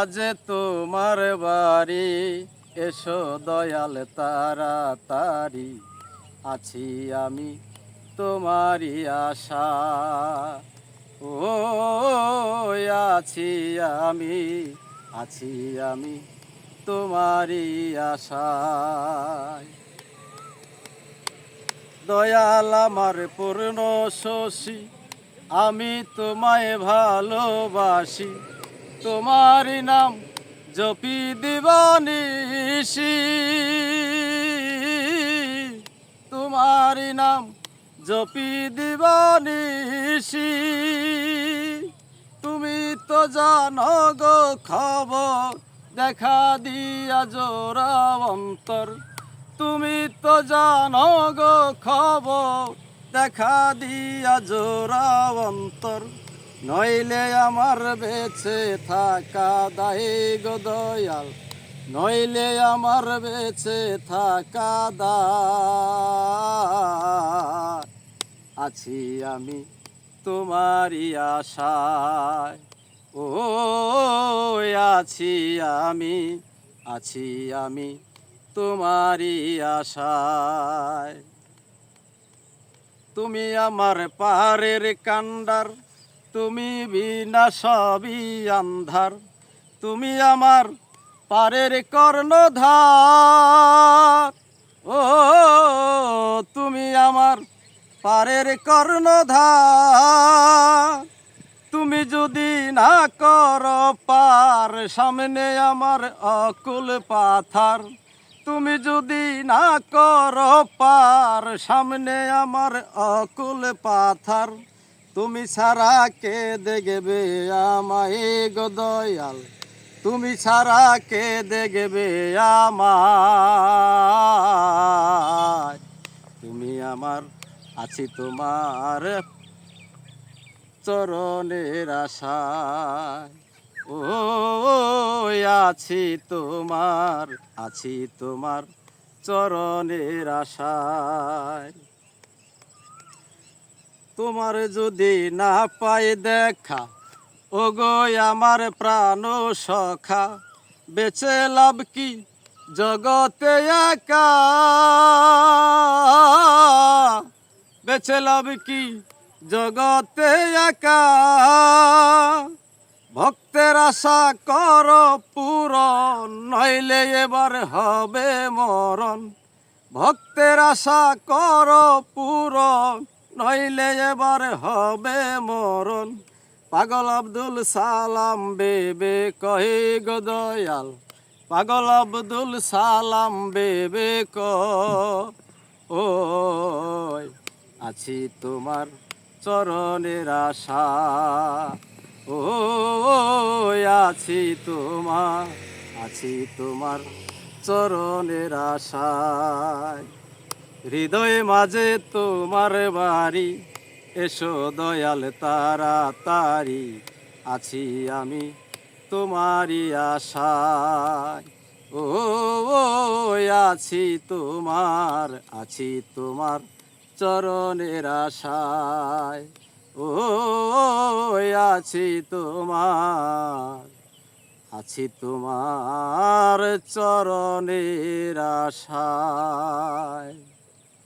আজ তোমার বাড়ি, এসো দয়াল তাড়াতাড়ি। আছি আমি তোমারই আশা। ও আছি আমি আছি আমি তোমারই আশায়। দয়াল আমার পূর্ণ শশী, আমি তোমায় ভালোবাসি। তোমারই নাম জপি দিবানিসি তোমারই নাম জপি দিবানিসি তুমি তো জানো গো খবর, দেখা দিয়া জোরা অন্তর। তুমি তো জানো গো খবর, দেখা দিয়া জোরা অন্তর। নইলে আমার বেছে থাকা দায় গো দয়াল, নইলে আমার বেছে থাকা দায়। আছি আমি তোমারই আশায় ও আছি আমি আছি আমি তোমারই আশায়। তুমি আমার পাহাড়ের কান্ডার তুমি বিনা সবই আন্ধার। তুমি আমার পারের কর্ণধার। ও, তুমি আমার পারের কর্ণধার। তুমি যদি না কর পার, সামনে আমার অকুল পাথার। তুমি যদি না কর পার, সামনে আমার অকুল পাথার। তুমি ছাড়া কে দেখবে আমায় গো দয়াল? তুমি ছাড়া কে দেখবে আমায়? তুমি আমার, আছি তোমার চরণের আশায়। ও, আছি তোমার আছি তোমার চরণের আশায়। তোমার যদি না পাই দেখা ও গো আমার প্রাণ সখা, বেঁচে লাভ কি জগতে একা? বেঁচে লাভ কি জগতে একা? ভক্তের আশা কর পূরণ, নইলে এবার হবে মরণ। ভক্তের আশা কর পূরণ নইলে এবার হবে মরণ। পাগল আব্দুল সালাম বেবে কহে গো দয়াল। পাগল আব্দুল সালাম বেবে ক। ওই আছি তোমার চরণের আশা। ও আছি তোমার আছি তোমার চরণের আশায়। হৃদয় মাঝে তোমার বাড়ি, এসো দয়াল তাড়াতাড়ি আছি আমি তোমারই আশায়। ও আছি তোমার আছি তোমার চরণের আশায়। ও, আছি তোমার আছি তোমার চরণের আশায়।